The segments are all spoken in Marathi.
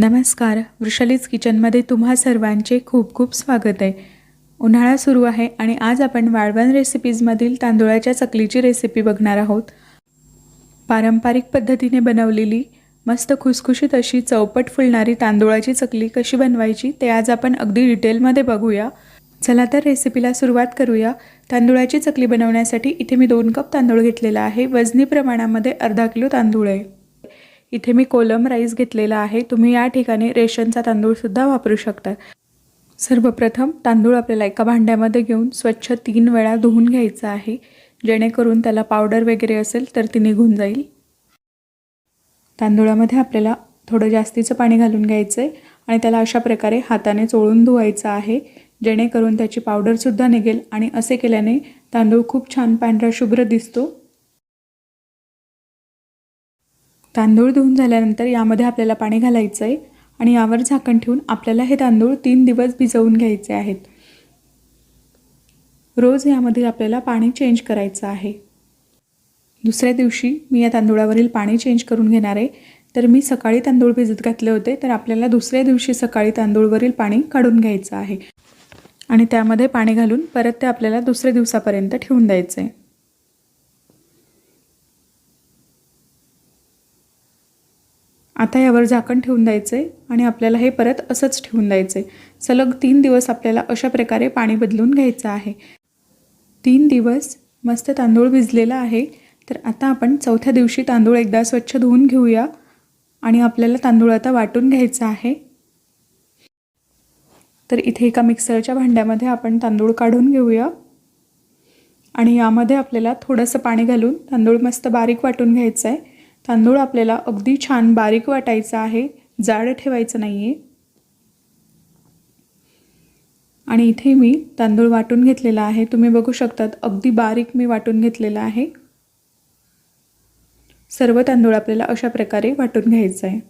नमस्कार वृषलीज किचनमध्ये तुम्हा सर्वांचे खूप खूप स्वागत आहे. उन्हाळा सुरू आहे आणि आज आपण वाळवण रेसिपीजमधील तांदुळाच्या चकलीची रेसिपी बघणार आहोत. पारंपरिक पद्धतीने बनवलेली मस्त खुसखुशीत अशी चौपट फुलणारी तांदुळाची चकली कशी बनवायची ते आज आपण अगदी डिटेलमध्ये बघूया. चला तर रेसिपीला सुरुवात करूया. तांदुळाची चकली बनवण्यासाठी इथे मी दोन कप तांदूळ घेतलेला आहे. वजनी प्रमाणामध्ये अर्धा किलो तांदूळ आहे. इथे मी कोलम राईस घेतलेला आहे. तुम्ही या ठिकाणी रेशनचा तांदूळसुद्धा वापरू शकता. सर्वप्रथम तांदूळ आपल्याला एका भांड्यामध्ये घेऊन स्वच्छ तीन वेळा धुवून घ्यायचं आहे. जेणेकरून त्याला पावडर वगैरे असेल तर ती निघून जाईल. तांदूळामध्ये आपल्याला थोडं जास्तीचं पाणी घालून घ्यायचं आहे आणि त्याला अशा प्रकारे हाताने चोळून धुवायचं आहे. जेणेकरून त्याची पावडरसुद्धा निघेल आणि असे केल्याने तांदूळ खूप छान पांढरा शुभ्र दिसतो. तांदूळ धुवून झाल्यानंतर यामध्ये आपल्याला पाणी घालायचं आहे आणि यावर झाकण ठेवून आपल्याला हे तांदूळ तीन दिवस भिजवून घ्यायचे आहेत. रोज यामध्ये आपल्याला पाणी चेंज करायचं आहे. दुसऱ्या दिवशी मी या तांदूळावरील पाणी चेंज करून घेणार आहे. तर मी सकाळी तांदूळ भिजत घातले होते तर आपल्याला दुसऱ्या दिवशी सकाळी तांदूळवरील पाणी काढून घ्यायचं आहे. आणि त्यामध्ये पाणी घालून परत ते आपल्याला दुसऱ्या दिवसापर्यंत ठेवून द्यायचं आहे आता यावर झाकण ठेवून द्यायचं आहे आणि आपल्याला हे परत असंच ठेवून द्यायचं आहे सलग तीन दिवस आपल्याला अशा प्रकारे पाणी बदलून घ्यायचं आहे. तीन दिवस मस्त तांदूळ भिजलेला आहे. तर आता आपण चौथ्या दिवशी तांदूळ एकदा स्वच्छ धुवून घेऊया आणि आपल्याला तांदूळ आता वाटून घ्यायचा आहे. तर इथे एका मिक्सरच्या भांड्यामध्ये आपण तांदूळ काढून घेऊया. आणि यामध्ये आपल्याला थोडंसं पाणी घालून तांदूळ मस्त बारीक वाटून घ्यायचं आहे तांदूळ आपल्याला अगदी छान बारीक वाटायचं आहे. जाड ठेवायचं नाही आहे आणि इथे मी तांदूळ वाटून घेतलेला आहे. तुम्ही बघू शकतात अगदी बारीक मी वाटून घेतलेला आहे. सर्व तांदूळ आपल्याला अशा प्रकारे वाटून घ्यायचं आहे.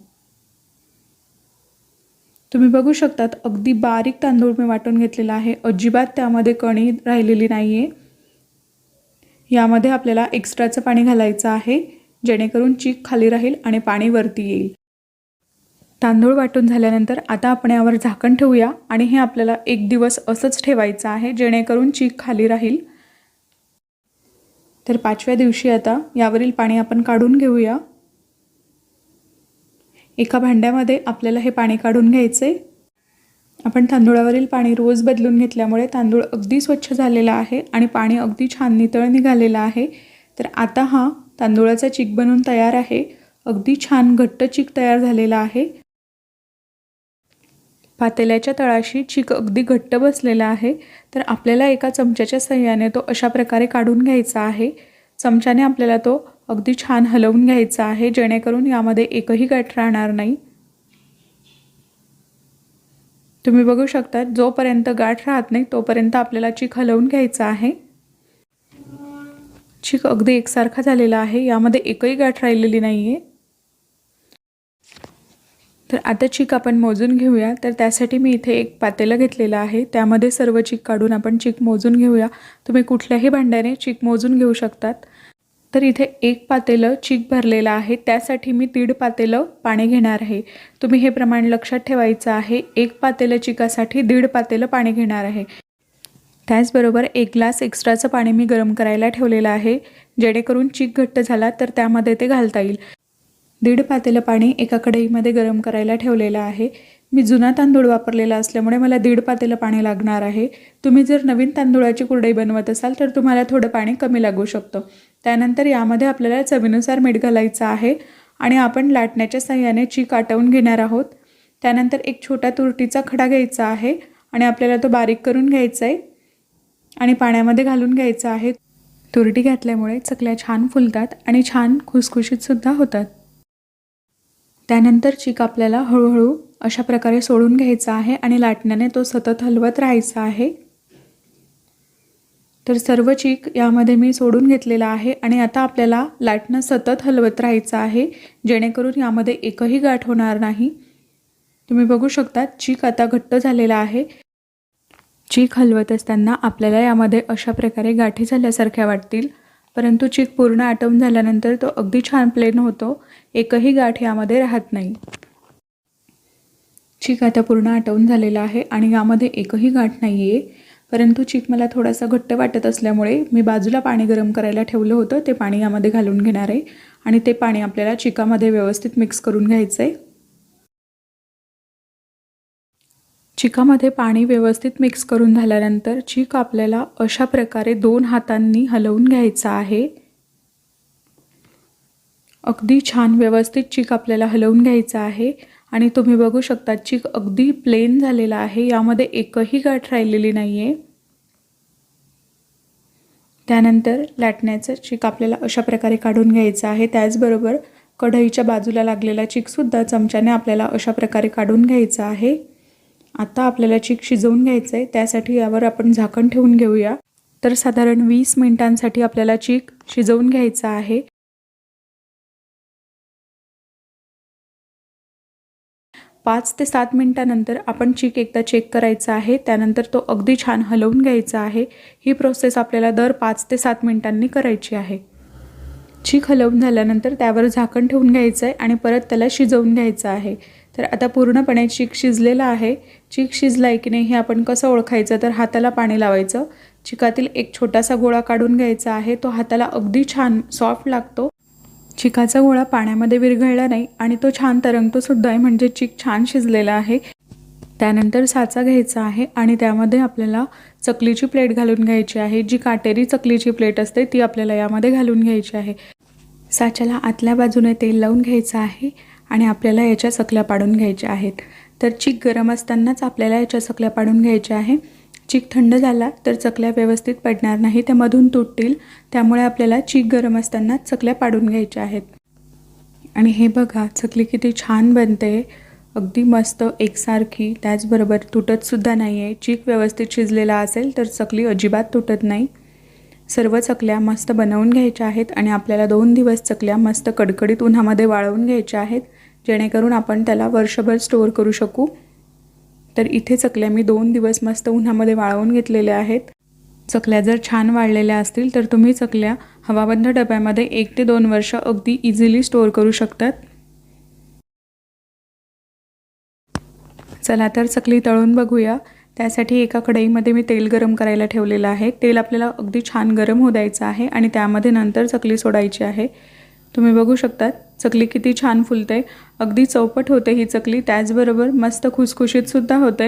तुम्ही बघू शकतात अगदी बारीक तांदूळ मी वाटून घेतलेला आहे. अजिबात त्यामध्ये कणी राहिलेली नाही आहे यामध्ये आपल्याला एक्स्ट्राचं पाणी घालायचं आहे. जेणेकरून चीक खाली राहील आणि पाणी वरती येईल. तांदूळ वाटून झाल्यानंतर आता आपण यावर झाकण ठेवूया आणि हे आपल्याला एक दिवस असंच ठेवायचं आहे जेणेकरून चीक खाली राहील. तर पाचव्या दिवशी आता यावरील पाणी आपण काढून घेऊया. एका भांड्यामध्ये आपल्याला हे पाणी काढून घ्यायचं. आहे आपण तांदूळावरील पाणी रोज बदलून घेतल्यामुळे तांदूळ अगदी स्वच्छ झालेला आहे आणि पाणी अगदी छान नितळ निघालेलं आहे. तर आता हा तांदूळाचा चीक बनून तयार आहे. अगदी छान घट्ट चीक तयार झालेला आहे. पातेल्याच्या तळाशी चीक अगदी घट्ट बसलेला आहे. तर आपल्याला एका चमच्याच्या सहाय्याने तो अशा प्रकारे काढून घ्यायचा आहे. चमच्याने आपल्याला तो अगदी छान हलवून घ्यायचा आहे. जेणेकरून यामध्ये एकही गाठ राहणार नाही. तुम्ही बघू शकता जोपर्यंत गाठ राहत नाही तोपर्यंत आपल्याला चीक हलवून घ्यायचा आहे. चिक अगदी एकसारखा झालेला आहे. यामध्ये एकही गाठ राहिलेली नाही आहे तर आता चीक आपण मोजून घेऊया. तर त्यासाठी मी इथे एक पातेलं घेतलेलं आहे. त्यामध्ये सर्व चीक काढून आपण चीक मोजून घेऊया. तुम्ही कुठल्याही भांड्याने चीक मोजून घेऊ शकतात. तर इथे एक पातेलं चीक भरलेलं आहे. त्यासाठी मी दीड पातेलं पाणी घेणार आहे. तुम्ही हे प्रमाण लक्षात ठेवायचं आहे. एक पातेलं चिकासाठी दीड पातेलं पाणी घेणार आहे. त्याचबरोबर एक ग्लास एक्स्ट्राचं पाणी मी गरम करायला ठेवलेलं आहे जेणेकरून चीक घट्ट झाला तर त्यामध्ये ते घालता येईल. दीड पातेलं पाणी एका कढईमध्ये गरम करायला ठेवलेलं आहे. मी जुना तांदूळ वापरलेला असल्यामुळे मला दीड पातेलं पाणी लागणार आहे. तुम्ही जर नवीन तांदूळाची कुरडई बनवत असाल तर तुम्हाला थोडं पाणी कमी लागू शकतं. त्यानंतर यामध्ये आपल्याला चवीनुसार मीठ घालायचं आहे आणि आपण लाटण्याच्या साह्याने चीक आटवून घेणार आहोत. त्यानंतर एक छोटा तुरटीचा खडा घ्यायचा आहे आणि आपल्याला तो बारीक करून घ्यायचा आहे. आणि पाण्यामध्ये घालून घ्यायचं आहे. तुरटी घातल्यामुळे चकल्या छान फुलतात आणि छान खुसखुशीतसुद्धा होतात. त्यानंतर चीक आपल्याला हळूहळू अशा प्रकारे सोडून घ्यायचा आहे आणि लाटण्याने तो सतत हलवत राहायचा आहे. तर सर्व चीक यामध्ये मी सोडून घेतलेला आहे आणि आता आपल्याला लाटणं सतत हलवत राहायचं आहे. जेणेकरून यामध्ये एकही गाठ होणार नाही. तुम्ही बघू शकता चीक आता घट्ट झालेला आहे. चीक हलवत असताना आपल्याला यामध्ये अशा प्रकारे गाठी झाल्यासारख्या वाटतील. परंतु चीक पूर्ण आटवून झाल्यानंतर तो अगदी छान प्लेन होतो. एकही गाठ यामध्ये राहत नाही. चीक आता पूर्ण आटवून झालेला आहे आणि यामध्ये एकही गाठ नाही आहे परंतु चीक मला थोडासा घट्ट वाटत असल्यामुळे मी बाजूला पाणी गरम करायला ठेवलं होतं. ते पाणी यामध्ये घालून घेणार आहे आणि ते पाणी आपल्याला चिकामध्ये व्यवस्थित मिक्स करून घ्यायचं आहे चिकामध्ये पाणी व्यवस्थित मिक्स करून झाल्यानंतर चीक आपल्याला अशा प्रकारे दोन हातांनी हलवून घ्यायचा आहे. अगदी छान व्यवस्थित चीक आपल्याला हलवून घ्यायचा आहे. आणि तुम्ही बघू शकता चीक अगदी प्लेन झालेला आहे. यामध्ये एकही गाठ राहिलेली नाही आहे त्यानंतर लाटण्याचं चीक आपल्याला अशा प्रकारे काढून घ्यायचं आहे. त्याचबरोबर कढईच्या बाजूला लागलेला चीकसुद्धा चमच्याने आपल्याला अशा प्रकारे काढून घ्यायचा आहे. आता आपल्याला चीक शिजवून घ्यायचं आहे त्यासाठी यावर आपण झाकण ठेवून घेऊया. तर साधारण वीस मिनिटांसाठी आपल्याला चीक शिजवून घ्यायचा आहे. पाच ते सात मिनटानंतर आपण चीक एकदा चेक करायचा आहे त्यानंतर तो अगदी छान हलवून घ्यायचा आहे. ही प्रोसेस आपल्याला दर पाच ते सात मिनिटांनी करायची आहे. चीक हलवून झाल्यानंतर त्यावर झाकण ठेवून घ्यायचं आहे आणि परत त्याला शिजवून घ्यायचं आहे. तर आता पूर्णपणे चीक शिजलेला आहे. चीक शिजला की नाही हे आपण कसं ओळखायचं? तर हाताला पाणी लावायचं. चिकातील एक छोटासा गोळा काढून घ्यायचा आहे. तो हाताला अगदी छान सॉफ्ट लागतो. चिकाचा गोळा पाण्यामध्ये विरघळला नाही आणि तो छान तरंगतो सुद्धा आहे. म्हणजे चिक छान शिजलेला आहे. त्यानंतर साचा घ्यायचा आहे आणि त्यामध्ये आपल्याला चकलीची प्लेट घालून घ्यायची आहे. जी काटेरी चकलीची प्लेट असते ती आपल्याला यामध्ये घालून घ्यायची आहे. साच्याला आतल्या बाजूने तेल लावून घ्यायचं आहे. आणि आपल्याला याच्या चकल्या पाडून घ्यायच्या आहेत. तर चीक गरम असतानाच आपल्याला याच्या चकल्या पाडून घ्यायच्या आहे. चीक थंड झाला तर चकल्या व्यवस्थित पडणार नाही त्या मधून तुटतील. त्यामुळे आपल्याला चीक गरम असताना चकल्या पाडून घ्यायच्या आहेत. आणि हे बघा चकली किती छान बनते. अगदी मस्त एकसारखी. त्याचबरोबर तुटतसुद्धा नाही आहे चीक व्यवस्थित शिजलेला असेल तर चकली अजिबात तुटत नाही. सर्व चकल्या मस्त बनवून घ्यायच्या आहेत आणि आपल्याला दोन दिवस चकल्या मस्त कडकडीत उन्हामध्ये वाळवून घ्यायच्या आहेत. जेणेकरून आपण त्याला वर्षभर स्टोअर करू शकू. तर इथे चकल्या मी दोन दिवस मस्त उन्हामध्ये वाळवून घेतलेल्या आहेत. चकल्या जर छान वाळलेल्या असतील तर तुम्ही चकल्या हवाबंद डब्यामध्ये एक ते दोन वर्ष अगदी इझिली स्टोअर करू शकतात. चला तर चकली तळून बघूया. त्यासाठी एका कढईमध्ये मी तेल गरम करायला ठेवलेलं आहे. तेल आपल्याला अगदी छान गरम हो द्यायचं आहे आणि त्यामध्ये नंतर चकली सोडायची आहे. तुम्ही बघू शकतात. चकली किती छान फुलते. अगदी चौपट होते ही चकली. त्याचबरोबर मस्त खुसखुशीतसुद्धा होते.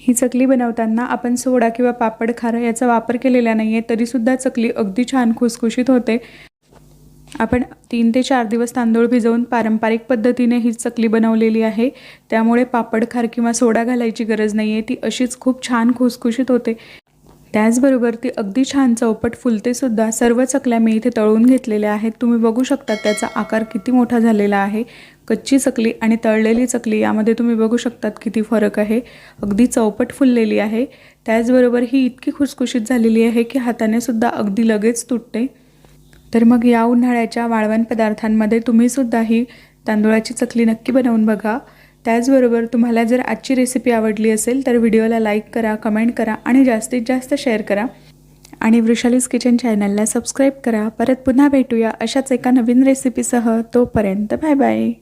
ही चकली बनवताना आपण सोडा किंवा पापड खारं याचा वापर केलेला नाही आहे तरीसुद्धा चकली अगदी छान खुसखुशीत होते. आपण तीन ते चार दिवस तांदूळ भिजवून पारंपरिक पद्धतीने ही चकली बनवलेली आहे. त्यामुळे पापड खार किंवा सोडा घालायची गरज नाही आहे ती अशीच खूप छान खुसखुशीत होते. त्याचबरोबर ती अगदी छान चौपट फुलतेसुद्धा सर्व चकल्या मी इथे तळून घेतलेल्या आहेत. तुम्ही बघू शकता त्याचा आकार किती मोठा झालेला आहे. कच्ची चकली आणि तळलेली चकली यामध्ये तुम्ही बघू शकतात किती फरक आहे. अगदी चौपट फुललेली आहे. त्याचबरोबर ही इतकी खुसखुशीत झालेली आहे की हाताने सुद्धा अगदी लगेच तुटते. तर मग या उन्हाळ्याच्या वाळवण पदार्थांमध्ये तुम्हीसुद्धा ही तांदूळाची चकली नक्की बनवून बघा. त्याचबरोबर तुम्हाला जर आजची रेसिपी आवडली असेल तर व्हिडिओला लाईक करा कमेंट करा आणि जास्तीत जास्त शेअर करा. आणि वृषालीज किचन चॅनलला सबस्क्राईब करा. परत पुन्हा भेटूया अशाच एका नवीन रेसिपीसह तोपर्यंत बाय बाय